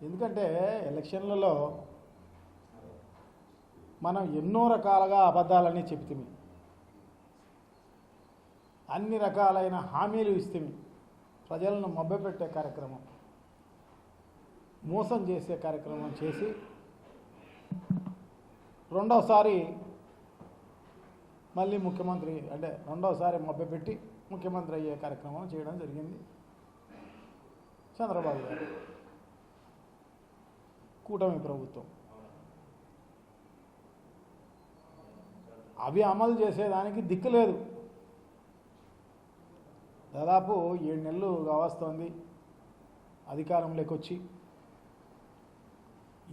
ఎందుకంటే ఎలక్షన్లలో మనం ఎన్నో రకాలుగా అబద్ధాలని చెప్తిమి అన్ని రకాలైన హామీలు ఇస్తేమి. ప్రజలను మభ్యపెట్టే కార్యక్రమం మోసం చేసే కార్యక్రమం చేసి రెండవసారి మళ్ళీ ముఖ్యమంత్రి అంటే రెండవసారి మభ్యపెట్టి ముఖ్యమంత్రి అయ్యే కార్యక్రమం చేయడం జరిగింది. చంద్రబాబు గారు కూటమి ప్రభుత్వం. అవి అమలు చేసేదానికి దిక్కు లేదు. దాదాపు ఏడు నెలలు కావస్తోంది అధికారంలోకి వచ్చి.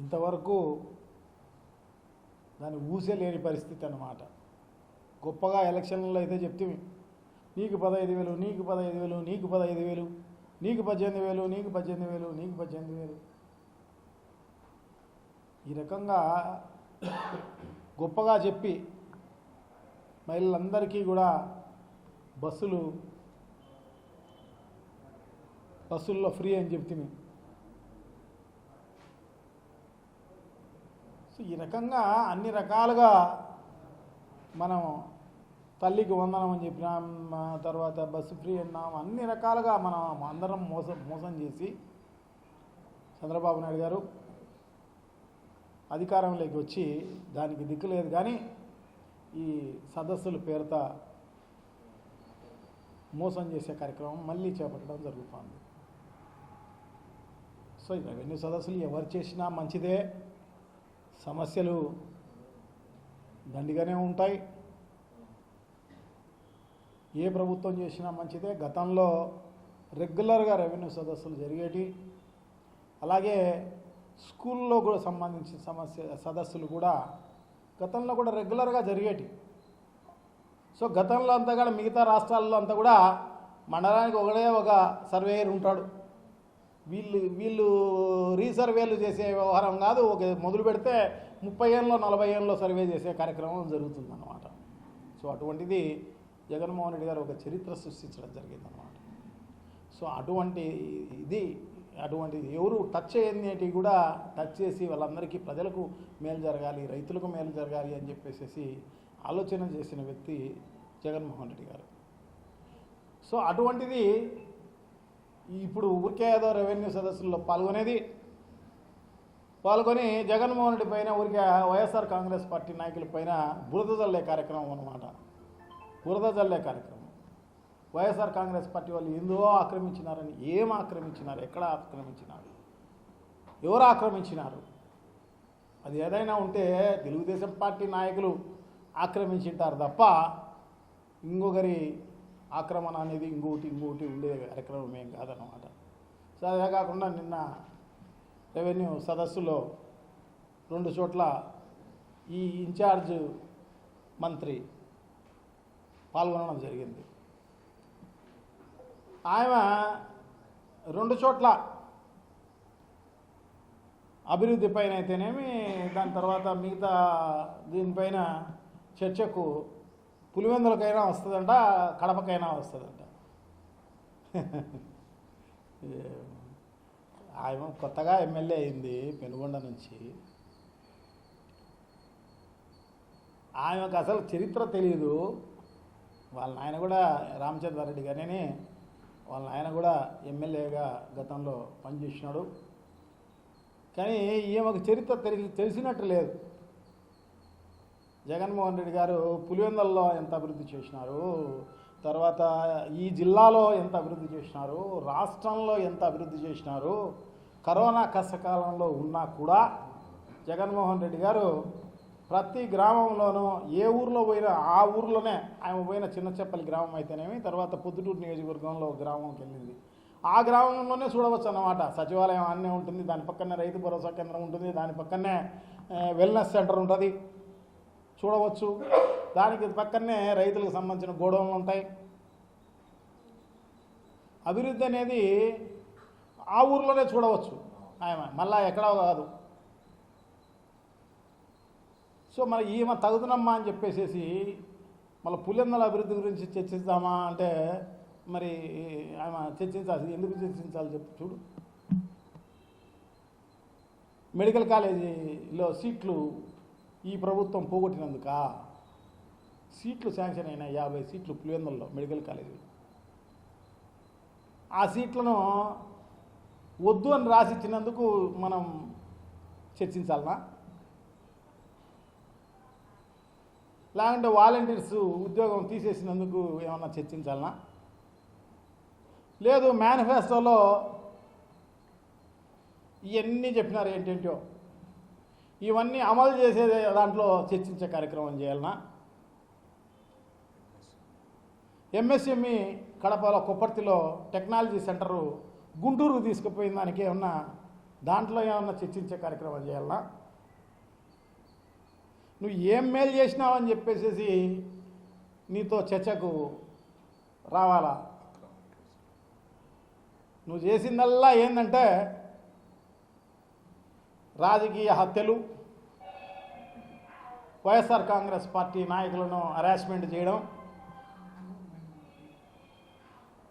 ఇంతవరకు దాన్ని ఊసే లేని పరిస్థితి అన్నమాట. గొప్పగా ఎలక్షన్లలో అయితే చెప్తే నీకు పదహైదు వేలు నీకు పదహైదు వేలు నీకు పదహైదు వేలు నీకు పద్దెనిమిది వేలు నీకు పద్దెనిమిది వేలు నీకు పద్దెనిమిది వేలు. ఈ రకంగా గొప్పగా చెప్పి మహిళలందరికీ కూడా బస్సులు బస్సుల్లో ఫ్రీ అని చెప్తుంది సో ఈ రకంగా అన్ని రకాలుగా మనం తల్లికి వందనం అని చెప్పినాం తర్వాత బస్సు ఫ్రీ అన్నాం అన్ని రకాలుగా మనం అందరం మోసం మోసం చేసి చంద్రబాబు నాయుడు గారు అధికారంలోకి వచ్చి దానికి దిక్కు లేదు. కానీ ఈ సదస్సుల పేరుత మోసం చేసే కార్యక్రమం మళ్ళీ చేపట్టడం జరుగుతుంది. సో ఈ రెవెన్యూ సదస్సులు ఎవరు చేసినా మంచిదే. సమస్యలు దండిగానే ఉంటాయి. ఏ ప్రభుత్వం చేసినా మంచిదే. గతంలో రెగ్యులర్గా రెవెన్యూ సదస్సులు జరిగేటి. అలాగే స్కూల్లో కూడా సంబంధించిన సమస్య సదస్సులు కూడా గతంలో కూడా రెగ్యులర్గా జరిగేటి సో గతంలో అంతా కూడా మిగతా రాష్ట్రాల్లో అంతా కూడా మండలానికి ఒకడే ఒక సర్వేయర్ ఉంటాడు. వీళ్ళు వీళ్ళు రీసర్వేలు చేసే వ్యవహారం కాదు ఒక మొదలు పెడితే ముప్పై ఏళ్ళలో నలభై ఏళ్ళలో సర్వే చేసే కార్యక్రమం జరుగుతుందన్నమాట. సో అటువంటిది జగన్మోహన్ రెడ్డి గారు ఒక చరిత్ర సృష్టించడం జరిగిందన్నమాట. సో అటువంటి ఇది అటువంటి ఎవరు టచ్ చేయనివి కూడా టచ్ చేసి వాళ్ళందరికీ ప్రజలకు మేలు జరగాలి రైతులకు మేలు జరగాలి అని చెప్పేసి ఆలోచన చేసిన వ్యక్తి జగన్మోహన్ రెడ్డి గారు. సో అటువంటిది ఇప్పుడు ఊరికే ఏదో రెవెన్యూ సదస్సుల్లో పాల్గొనేది పాల్గొని జగన్మోహన్ రెడ్డి పైన ఊరికే వైఎస్ఆర్ కాంగ్రెస్ పార్టీ నాయకుల పైన బురద జల్లే కార్యక్రమం అన్నమాట. బురద జల్లే కార్యక్రమం. వైఎస్ఆర్ కాంగ్రెస్ పార్టీ వాళ్ళు ఏందో ఆక్రమించినారని ఏం ఆక్రమించినారు ఎక్కడ ఆక్రమించినారు ఎవరు ఆక్రమించినారు? అది ఏదైనా ఉంటే తెలుగుదేశం పార్టీ నాయకులు ఆక్రమించింటారు తప్ప ఇంకొకరి ఆక్రమణ అనేది ఇంకొకటి ఇంకొకటి ఉండే కార్యక్రమం ఏం కాదనమాట సో అదే కాకుండా నిన్న రెవెన్యూ సదస్సులో రెండు చోట్ల ఈ ఇన్ఛార్జ్ మంత్రి పాల్గొనడం జరిగింది. ఆమె రెండు చోట్ల అభివృద్ధి పైన అయితేనేమి దాని తర్వాత మిగతా దీనిపైన చర్చకు పులివెందులకైనా వస్తుందంట కడపకైనా వస్తుందంట. ఆయన కొత్తగా ఎమ్మెల్యే అయింది పెనుగొండ నుంచి. ఆమెకు అసలు చరిత్ర తెలియదు వాళ్ళ నాయన కూడా రామచంద్రారెడ్డి గారిని వాళ్ళ ఆయన కూడా ఎమ్మెల్యేగా గతంలో పనిచేసినాడు. కానీ ఈమెకు చరిత్ర తెలిసి తెలిసినట్టు లేదు. జగన్మోహన్ రెడ్డి గారు పులివెందల్లో ఎంత అభివృద్ధి చేసినారు తర్వాత ఈ జిల్లాలో ఎంత అభివృద్ధి చేసినారు రాష్ట్రంలో ఎంత అభివృద్ధి చేసినారు కరోనా కష్టకాలంలో ఉన్నా కూడా జగన్మోహన్ రెడ్డి గారు ప్రతి గ్రామంలోనూ ఏ ఊర్లో పోయినా ఆ ఊర్లోనే ఆమె పోయిన చిన్నచెప్పలి గ్రామం అయితేనేమి తర్వాత పొద్దుటూరు నియోజకవర్గంలో ఒక గ్రామంకి వెళ్ళింది. ఆ గ్రామంలోనే చూడవచ్చు అన్నమాట. సచివాలయం అన్నీ ఉంటుంది దాని పక్కనే రైతు భరోసా కేంద్రం ఉంటుంది దాని పక్కనే వెల్నెస్ సెంటర్ ఉంటుంది. చూడవచ్చు. దానికి పక్కనే రైతులకు సంబంధించిన గోడౌన్లు ఉంటాయి. అభివృద్ధి అనేది ఆ ఊర్లోనే చూడవచ్చు. ఆయన మళ్ళా ఎక్కడో కాదు. సో మరి ఈమె తగుదనమ్మా అని చెప్పేసేసి మళ్ళీ పులిందల అభివృద్ధి గురించి చర్చిద్దామా అంటే మరి ఆమె చర్చించాల్సి ఎందుకు చర్చించాలి చెప్పు చూడు. మెడికల్ కాలేజీలో సీట్లు ఈ ప్రభుత్వం పోగొట్టినందుక? సీట్లు శాంక్షన్ అయిన యాభై సీట్లు పులివెందుల్లో మెడికల్ కాలేజీలో. ఆ సీట్లను వద్దు అని రాసిచ్చినందుకు మనం చర్చించాలనా? లేకుంటే వాలంటీర్స్ ఉద్యోగం తీసేసినందుకు ఏమన్నా చర్చించాలనా? లేదు మేనిఫెస్టోలో ఇవన్నీ చెప్పినారు ఏంటేంటో. ఇవన్నీ అమలు చేసే దాంట్లో చర్చించే కార్యక్రమం చేయాలనా? ఎంఎస్ఎంఈ కడపలో కొప్పర్తిలో టెక్నాలజీ సెంటరు గుంటూరు తీసుకుపోయిన దానికి ఏమన్నా దాంట్లో ఏమన్నా చర్చించే కార్యక్రమం చేయాలనా? నువ్వు ఏం మేలు చేసినావని చెప్పేసేసి నీతో చర్చకు రావాలా? నువ్వు చేసిందల్లా ఏంటంటే రాజకీయ హత్యలు వైఎస్ఆర్ కాంగ్రెస్ పార్టీ నాయకులను హరాస్మెంట్ చేయడం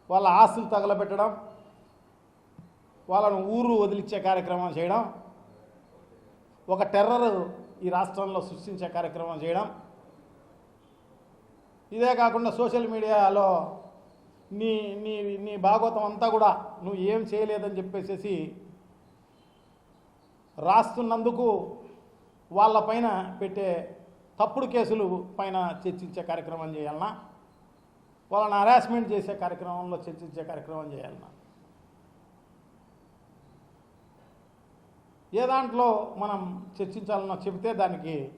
వాళ్ళ ఆస్తులు తగలబెట్టడం వాళ్ళను ఊరు వదిలిచ్చే కార్యక్రమం చేయడం ఒక టెర్రర్ ఈ రాష్ట్రంలో సృష్టించే కార్యక్రమం చేయడం. ఇదే కాకుండా సోషల్ మీడియాలో నీ నీ నీ భాగవతం అంతా కూడా నువ్వు ఏం చేయలేదని చెప్పేసి రాస్తున్నందుకు వాళ్ళపైన పెట్టే తప్పుడు కేసులు పైన చర్చించే కార్యక్రమం చేయాలన్నా వాళ్ళని హరాస్మెంట్ చేసే కార్యక్రమంలో చర్చించే కార్యక్రమం చేయాలన్నా. ఏ దాంట్లో మనం చర్చించాలన్నా చెబితే దానికి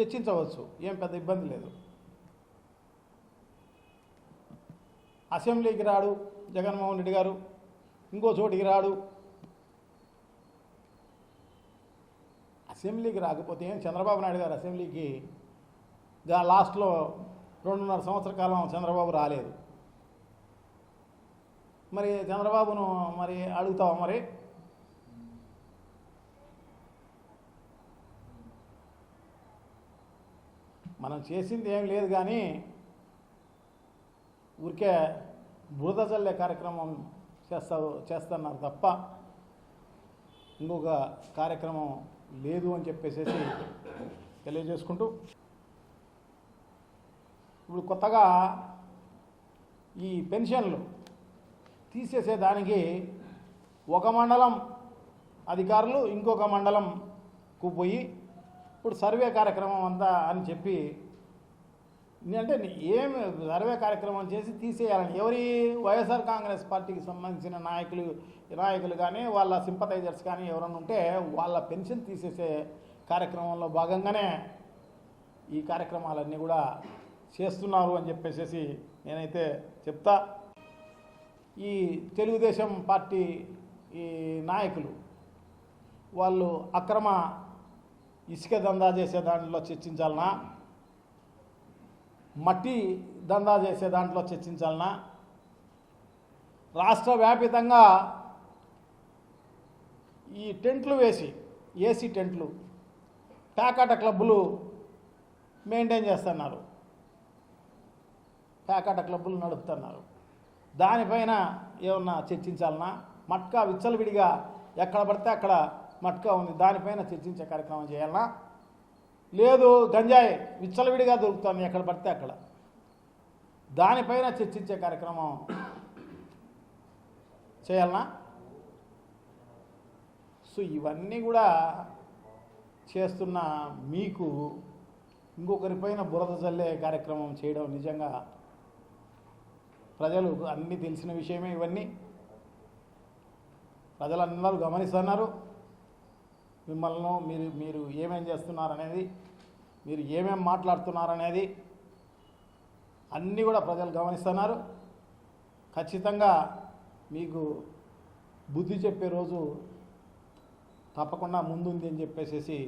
చర్చించవచ్చు. ఏం పెద్ద ఇబ్బంది లేదు. అసెంబ్లీకి రాడు జగన్మోహన్ రెడ్డి గారు. ఇంకో చోటికి రాడు. అసెంబ్లీకి రాకపోతే ఏం? చంద్రబాబు నాయుడు గారు అసెంబ్లీకి లాస్ట్లో రెండున్నర సంవత్సర కాలం చంద్రబాబు రాలేదు. మరి చంద్రబాబును మరి అడుగుతావా మరి? మనం చేసింది ఏం లేదు కానీ ఊరికే బురద చల్లే కార్యక్రమం చేస్తావు చేస్తున్నారు తప్ప ఇంకొక కార్యక్రమం లేదు అని చెప్పేసి తెలియజేసుకుంటూ ఇప్పుడు కొత్తగా ఈ పెన్షన్లు తీసేసేదానికి ఒక మండలం అధికారులు ఇంకొక మండలంకు పోయి ఇప్పుడు సర్వే కార్యక్రమం అంతా అని చెప్పి అంటే ఏం సర్వే కార్యక్రమం చేసి తీసేయాలని. ఎవరి వైఎస్ఆర్ కాంగ్రెస్ పార్టీకి సంబంధించిన నాయకులు నాయకులు కానీ వాళ్ళ సింపథైజర్స్ కానీ ఎవరైనా ఉంటే వాళ్ళ పెన్షన్ తీసేసే కార్యక్రమంలో భాగంగానే ఈ కార్యక్రమాలన్నీ కూడా చేస్తున్నారు అని చెప్పేసి నేనైతే చెప్తా. ఈ తెలుగుదేశం పార్టీ ఈ నాయకులు వాళ్ళు అక్రమ ఇసుక దందా చేసే దాంట్లో చర్చించాలనా? మట్టి దందా చేసే దాంట్లో చర్చించాలనా? రాష్ట్ర వ్యాపితంగా ఈ టెంట్లు వేసి ఏసీ టెంట్లు ప్యాకాట క్లబ్బులు మెయింటైన్ చేస్తున్నారు. ప్యాకాట క్లబ్బులు నడుపుతున్నారు. దానిపైన ఏమన్నా చర్చించాలనా? మట్కా విచ్చలవిడిగా ఎక్కడ పడితే అక్కడ మట్కా ఉంది. దానిపైన చర్చించే కార్యక్రమం చేయాలనా లేదు గంజాయి విచ్చలవిడిగా దొరుకుతుంది ఎక్కడ పడితే అక్కడ. దానిపైన చర్చించే కార్యక్రమం చేయాలనా సో ఇవన్నీ కూడా చేస్తున్న మీకు ఇంకొకరిపైన బురద చల్లే కార్యక్రమం చేయడం నిజంగా ప్రజలు అన్నీ తెలిసిన విషయమే ఇవన్నీ. ప్రజలందరూ గమనిస్తున్నారు. మిమ్మల్ని మీరు మీరు ఏమేం చేస్తున్నారనేది మీరు ఏమేం మాట్లాడుతున్నారనేది అన్నీ కూడా ప్రజలు గమనిస్తున్నారు. ఖచ్చితంగా మీకు బుద్ధి చెప్పే రోజు తప్పకుండా ముందుంది అని చెప్పేసి